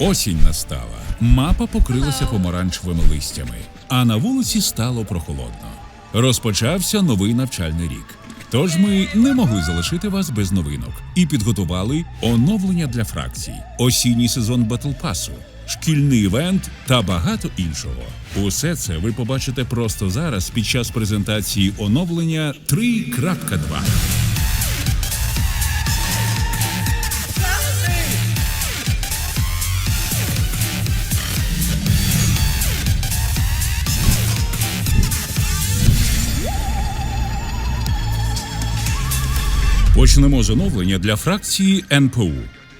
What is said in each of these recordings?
Осінь настала. Мапа покрилася помаранчевими листями, а на вулиці стало прохолодно. Розпочався новий навчальний рік. Тож ми не могли залишити вас без новинок і підготували оновлення для фракцій, осінній сезон батлпасу, шкільний івент та багато іншого. Усе це ви побачите просто зараз під час презентації оновлення 3.2. Почнемо з оновлення для фракції НПУ.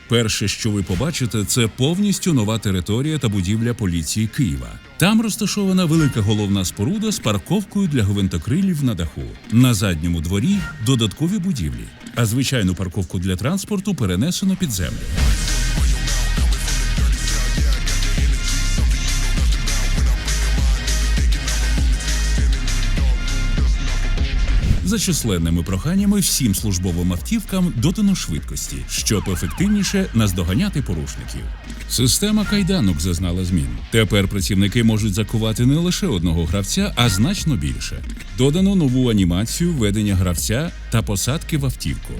Перше, що ви побачите, це повністю нова територія та будівля поліції Києва. Там розташована велика головна споруда з парковкою для гвинтокрилів на даху. На задньому дворі додаткові будівлі, а звичайну парковку для транспорту перенесено під землю. За численними проханнями всім службовим автівкам додано швидкості, щоб ефективніше наздоганяти порушників. Система кайданок зазнала змін. Тепер працівники можуть закувати не лише одного гравця, а значно більше. Додано нову анімацію ведення гравця та посадки в автівку.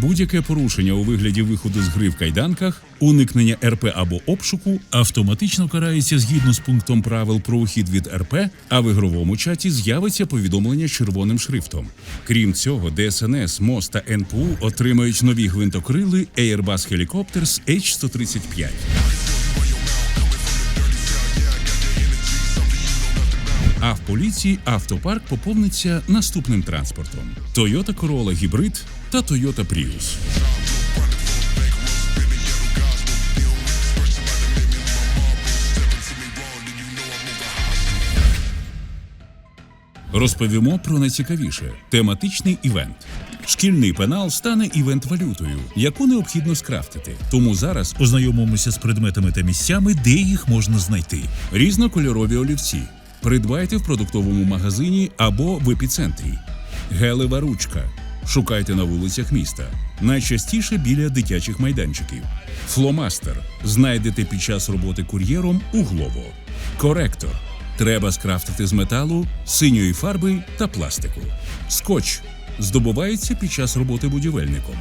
Будь-яке порушення у вигляді виходу з гри в кайданках, уникнення РП або обшуку автоматично карається згідно з пунктом правил про ухід від РП, а в ігровому чаті з'явиться повідомлення червоним шрифтом. Крім цього, ДСНС, МОЗ та НПУ отримають нові гвинтокрили Airbus Helicopters H-135. А в поліції автопарк поповниться наступним транспортом: Toyota Corolla Hybrid та Toyota Prius. Розповімо про найцікавіше тематичний івент. Шкільний пенал стане івент-валютою, яку необхідно скрафтити. Тому зараз Ознайомимося з предметами та місцями, де їх можна знайти. різнокольорові олівці. Придбайте в продуктовому магазині або в епіцентрі. Гелева ручка. Шукайте на вулицях міста. Найчастіше біля дитячих майданчиків. Фломастер. Знайдете під час роботи кур'єром у Глово. Коректор. Треба скрафтити з металу, синьої фарби та пластику. Скотч. Здобувається під час роботи будівельником.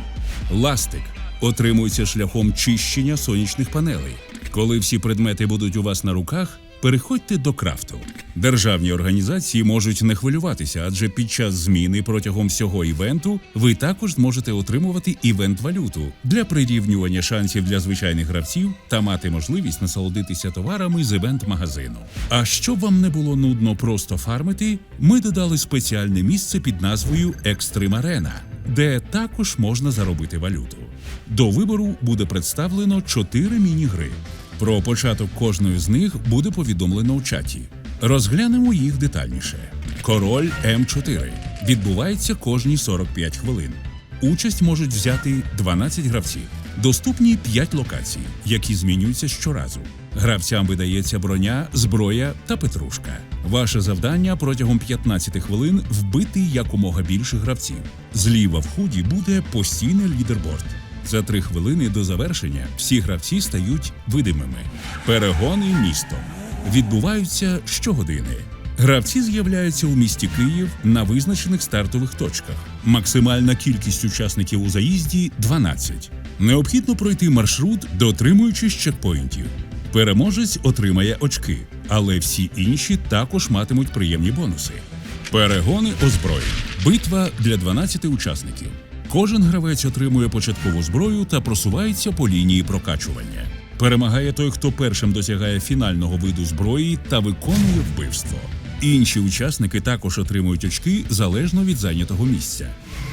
Ластик отримується шляхом чищення сонячних панелей. Коли всі предмети будуть у вас на руках, переходьте до крафту. Державні організації можуть не хвилюватися, адже під час зміни протягом всього івенту ви також зможете отримувати івент-валюту для прирівнювання шансів для звичайних гравців та мати можливість насолодитися товарами з івент-магазину. А щоб вам не було нудно просто фармити, ми додали спеціальне місце під назвою Екстрим Арена, де також можна заробити валюту. До вибору буде представлено чотири міні-гри. Про початок кожної з них буде повідомлено у чаті. Розглянемо їх детальніше. Король М4 відбувається кожні 45 хвилин. Участь можуть взяти 12 гравців. Доступні 5 локацій, які змінюються щоразу. Гравцям видається броня, зброя та петрушка. Ваше завдання протягом 15 хвилин вбити якомога більше гравців. Зліва в худі буде постійний лідерборд. За три хвилини до завершення всі гравці стають видимими. Перегони містом відбуваються щогодини. Гравці з'являються у місті Київ на визначених стартових точках. Максимальна кількість учасників у заїзді 12. Необхідно пройти маршрут, дотримуючись чекпоінтів. Переможець отримає очки, але всі інші також матимуть приємні бонуси. Перегони озброєнь. Битва для 12 учасників. Кожен гравець отримує початкову зброю та просувається по лінії прокачування. Перемагає той, хто першим досягає фінального виду зброї та виконує вбивство. Інші учасники також отримують очки залежно від зайнятого місця.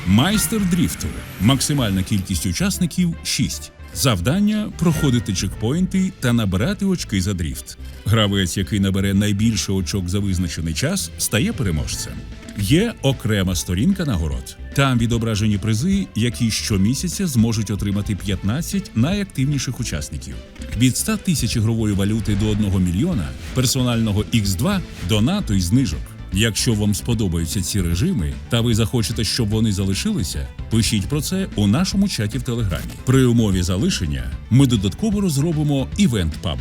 Майстер дріфту. Максимальна кількість учасників 6. Завдання проходити чекпоінти та набирати очки за дріфт. Гравець, який набере найбільше очок за визначений час, стає переможцем. Є окрема сторінка нагород. Там відображені призи, які щомісяця зможуть отримати 15 найактивніших учасників. Від 100 тисяч ігрової валюти до 1 мільйона, персонального X2, донату і знижок. Якщо вам сподобаються ці режими та ви захочете, щоб вони залишилися, пишіть про це у нашому чаті в Телеграмі. При умові залишення ми додатково розробимо івент PUBG.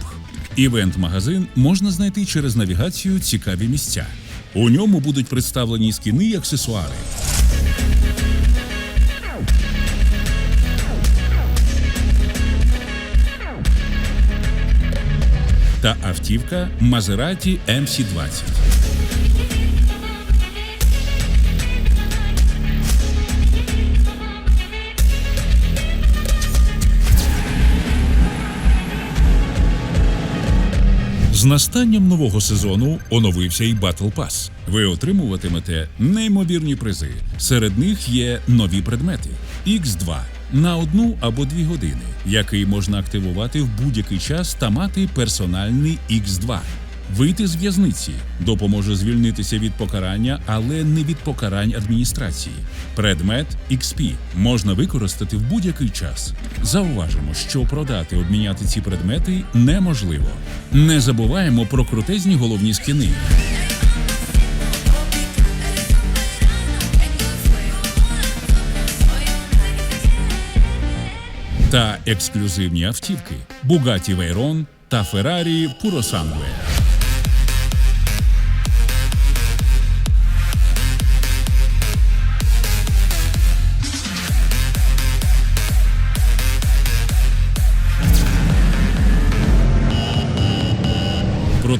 Івент-магазин можна знайти через навігацію Цікаві місця. У ньому будуть представлені скіни і аксесуари. Та автівка Maserati MC20. З настанням нового сезону оновився і Battle Pass. Ви отримуватимете неймовірні призи. Серед них є нові предмети X2 на одну або дві години, який можна активувати в будь-який час та мати персональний X2. Вийти з в'язниці допоможе звільнитися від покарання, але не від покарань адміністрації. Предмет XP можна використати в будь-який час. Зауважимо, що продати обміняти ці предмети неможливо. Не забуваємо про крутезні головні скіни. Та ексклюзивні автівки Bugatti Veyron та Ferrari Purosangue.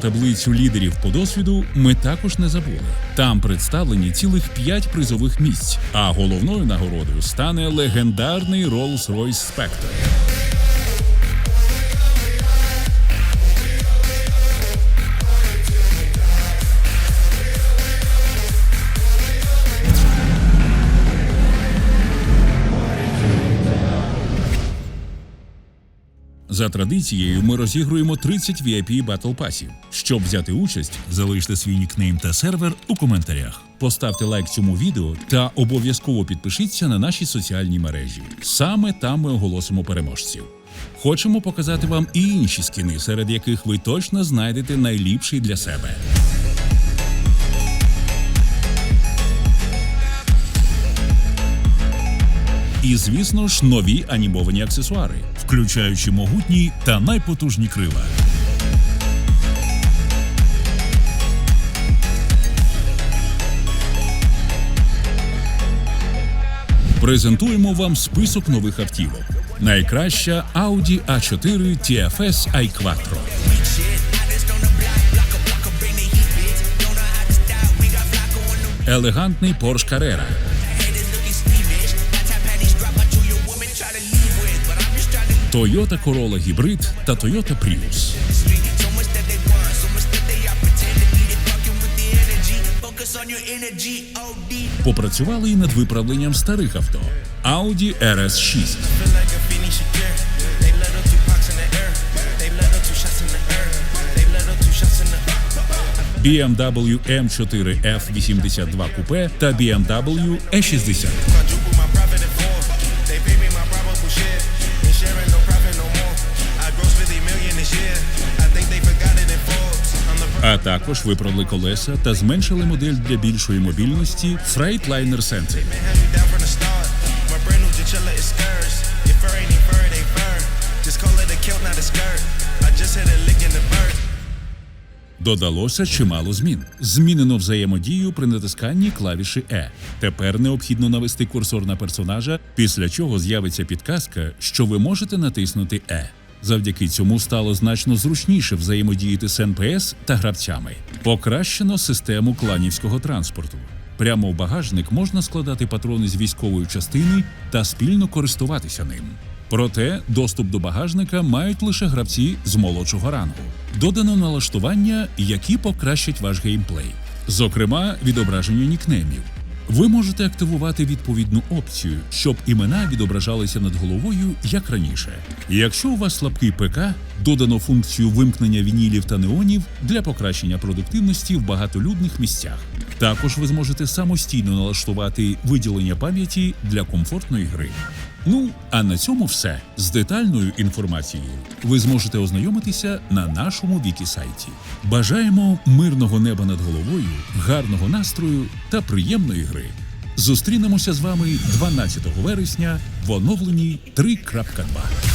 Таблицю лідерів по досвіду ми також не забули. Там представлені цілих п'ять призових місць, а головною нагородою стане легендарний Rolls-Royce Spectre. За традицією, ми розігруємо 30 VIP Battle пасів. Щоб взяти участь, Залиште свій нікнейм та сервер у коментарях. поставте лайк цьому відео та обов'язково підпишіться на наші соціальні мережі. Саме там ми оголосимо переможців. Хочемо показати вам і інші скіни, серед яких ви точно знайдете найліпший для себе. І, звісно ж, нові анімовані аксесуари. включаючи могутні та найпотужні крила. Презентуємо вам список нових автівок. Найкраща Audi A4 TFS i4. Елегантний Porsche Carrera. Toyota Corolla Hybrid та Toyota Prius. Попрацювали і над виправленням старих авто Audi RS 6. BMW M4F82 Coupe та BMW E60. А також виправили колеса та зменшили модель для більшої мобільності Freightliner Sentry. Додалося чимало змін. Змінено взаємодію при натисканні клавіші E. Тепер необхідно навести курсор на персонажа, після чого з'явиться підказка, що ви можете натиснути E. Завдяки цьому стало значно зручніше взаємодіяти з НПС та гравцями. Покращено систему кланівського транспорту. Прямо в багажник можна складати патрони з військової частини та спільно користуватися ним. Проте доступ до багажника мають лише гравці з молодшого рангу. Додано налаштування, які покращать ваш геймплей, зокрема відображення нікнеймів. Ви можете активувати відповідну опцію, щоб імена відображалися над головою як раніше. Якщо у вас слабкий ПК, додано функцію вимкнення вінілів та неонів для покращення продуктивності в багатолюдних місцях. Також ви зможете самостійно налаштувати виділення пам'яті для комфортної гри. Ну, а на цьому все. З детальною інформацією ви зможете ознайомитися на нашому вікі-сайті. Бажаємо мирного неба над головою, гарного настрою та приємної гри. Зустрінемося з вами 12 вересня в оновленій 3.2.